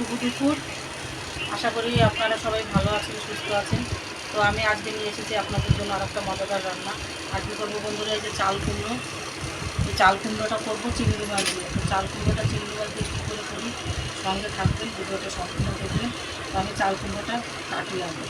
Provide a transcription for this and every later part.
শুভ দুপুর আশা করি আপনারা সবাই ভালো আছেন, সুস্থ আছেন। তো আমি আজকে নিয়ে এসেছি আপনাদের জন্য আর একটা মজাদার রান্না। আজকে করব বন্ধুরা, এই যে চাল কুমড়ো। এই চাল কুমড়োটা করব চিংড়ি মাছ দিয়ে। তো চাল কুমড়োটা চিংড়ি মাছ দিয়ে কী করে করি। সঙ্গে থাকবেন, ভিডিওটা সম্পূর্ণ দেখবেন। তো আমি চাল কুমড়োটা কাটি আগে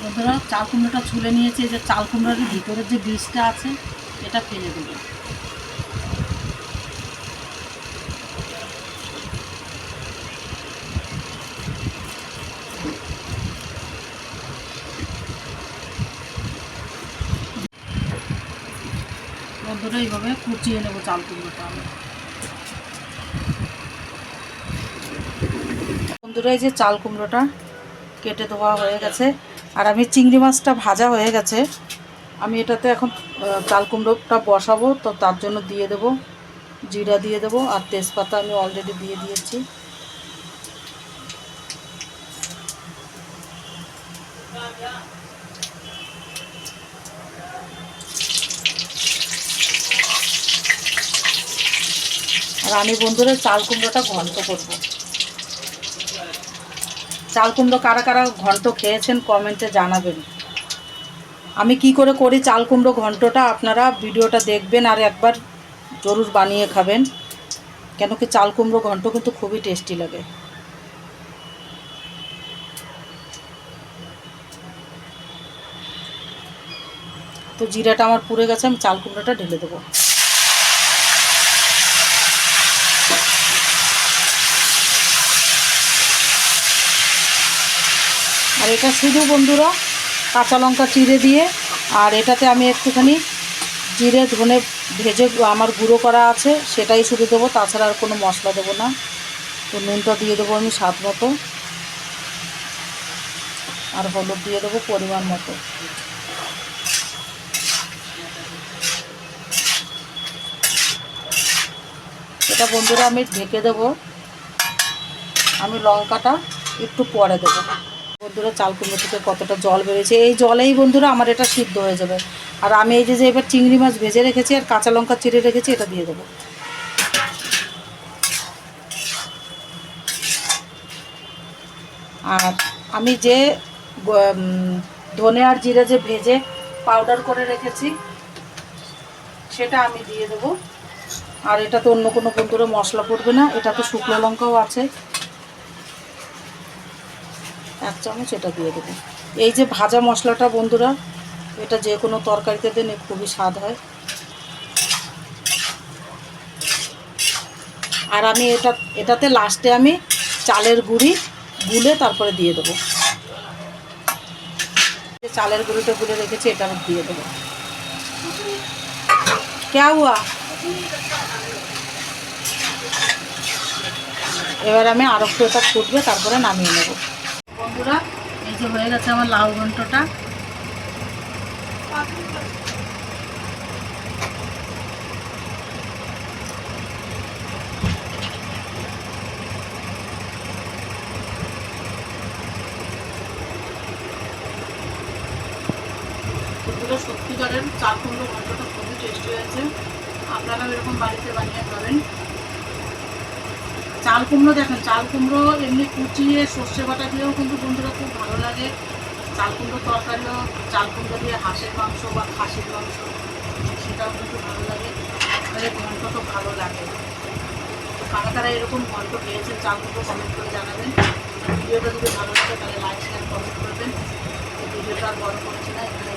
বন্ধুরা, চাল কুমড়োটা ছুলে নিয়েছে যে চাল কুমড়োর ভিতরের যে বীজটা আছে, এটা ফেলে দেবো। বন্ধুরা, এইভাবে কুচিয়ে নেব চাল কুমড়োটা আমি। বন্ধুরা, এই যে চাল কুমড়োটা কেটে ধোয়া হয়ে গেছে। আর আমি চিংড়ি মাছটা ভাজা হয়ে গেছে। আমি এটাতে এখন চাল কুমড়োটা বসাবো, তো তার জন্য দিয়ে দেব, জিরা দিয়ে দেব আর তেজপাতা আমি অলরেডি দিয়ে দিয়েছি। আর আমি বন্ধুরা চাল কুমড়োটা ঘন্ট করব। চাল কুমড়ো কারা কারা ঘন্ট খেয়েছেন কমেন্টে জানাবেন। আমি কি করে করি চাল কুমড়ো ঘন্টটা আপনারা ভিডিওটা দেখবেন আর একবার জরুর বানিয়ে খাবেন। কেন কি চাল কুমড়ো ঘন্ট কিন্তু খুবই টেস্টি লাগে। তো জিরাটা আমার পুড়ে গেছে, আমি চাল কুমড়োটা ঢেলে দেবো। আর এটা শুধু বন্ধুরা, কাঁচা লঙ্কা চিড়ে দিয়ে, আর এটাতে আমি একটুখানি জিরে, ধনে ভেজে আমার গুঁড়ো করা আছে, সেটাই শুধু দেবো, তাছাড়া আর কোনো মশলা দেবো না। তো নুনটা দিয়ে দেবো আমি স্বাদ মতো, আর হলুদ দিয়ে দেবো পরিমাণ মতো। এটা বন্ধুরা আমি ঢেকে দেবো, আমি লঙ্কাটা একটু পরে দেবো। বন্ধুরা, চাল কুমড়ো থেকে কতটা জল বেরিয়েছে। এই জলেই বন্ধুরা আমার এটা সিদ্ধ হয়ে যাবে। আর আমি এই যে যে এবার চিংড়ি মাছ ভেজে রেখেছি আর কাঁচা লঙ্কা চিড়ে রেখেছি, এটা দিয়ে দেবো। আর আমি যে ধনে আর জিরে যে ভেজে পাউডার করে রেখেছি, সেটা আমি দিয়ে দেবো। আর এটা তো অন্য কোনো বন্ধুরা মশলা পড়বে না, এটা তো শুকনো লঙ্কাও আছে। এক চামচ এটা দিয়ে দেবো। এই যে ভাজা মশলাটা বন্ধুরা, এটা যে কোনো তরকারিতে দেন খুবই স্বাদ হয়। আর আমি এটা, এটাতে লাস্টে আমি চালের গুঁড়ি গুলে তারপরে দিয়ে দেবো। চালের গুঁড়িটা গুলে রেখেছি, এটা আমি দিয়ে দেবো। ক্যা হুয়া এবার আমি আরও একটু এটা ফুটবে, তারপরে নামিয়ে নেব। বন্ধুরা এই যে হয়ে গেছে আমার লাউ ঘন্টটা। সত্যিকারের চাল কুমড়ো ঘন্টটা খুবই টেস্টি হয়েছে। আপনারাও এরকম বাড়িতে বানিয়ে খাবেন। চাল কুমড়ো দেখেন, চাল কুমড়ো এমনি কুচিয়ে সর্ষে বাটা দিয়েও কিন্তু বন্ধুরা খুব ভালো লাগে। চাল কুমড়ো তরকারিও, চাল কুমড়ো দিয়ে হাঁসের মাংস বা খাসির মাংস, সেটাও কিন্তু ভালো লাগে। তাহলে ঘন্ট তো ভালো লাগে। তো কারা কারা এরকম ঘন্ট খেয়েছেন চাল কুমড়ো কমেন্ট করে জানাবেন। ভিডিওটা যদি ভালো লাগে তাহলে লাইক শেয়ার কমেন্ট করবেন। ভিডিওটা বড় করছি না এখানে